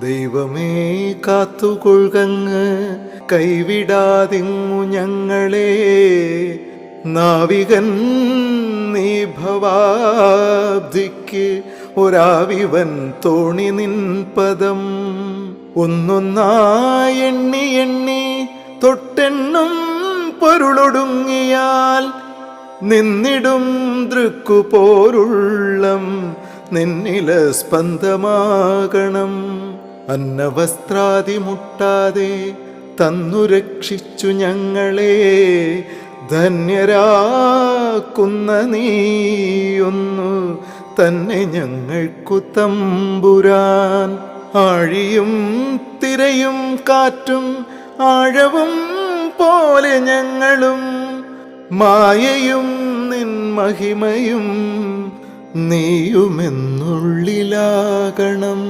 ദൈവമേ കാത്തുകൊഴുകങ്ങ് കൈവിടാതിങ്ങു ഞങ്ങളെ. നാവികൻ നീ ഭവാബ്ദിക്ക് ഒരാവിവൻ തോണി നിൻ പദം. ഒന്നൊന്നായി എണ്ണി എണ്ണി തൊട്ടെണ്ണും പൊരുളൊടുങ്ങിയാൽ നിന്നിടും ദൃക്കുപോരുള്ളം. നിന്നില സ്പന്ദമാകണം. അന്നവസ്ത്രാദി മുട്ടാതെ തന്നു രക്ഷിച്ചു ഞങ്ങളെ. ധന്യരാക്കുന്ന നീയൊന്നു തന്നെ ഞങ്ങൾക്കു തമ്പുരാൻ. ആഴിയും തിരയും കാറ്റും ആഴവും പോലെ ഞങ്ങളും. മായയും നിൻ മഹിമയും നീയുമെന്നുള്ളിലാകണം.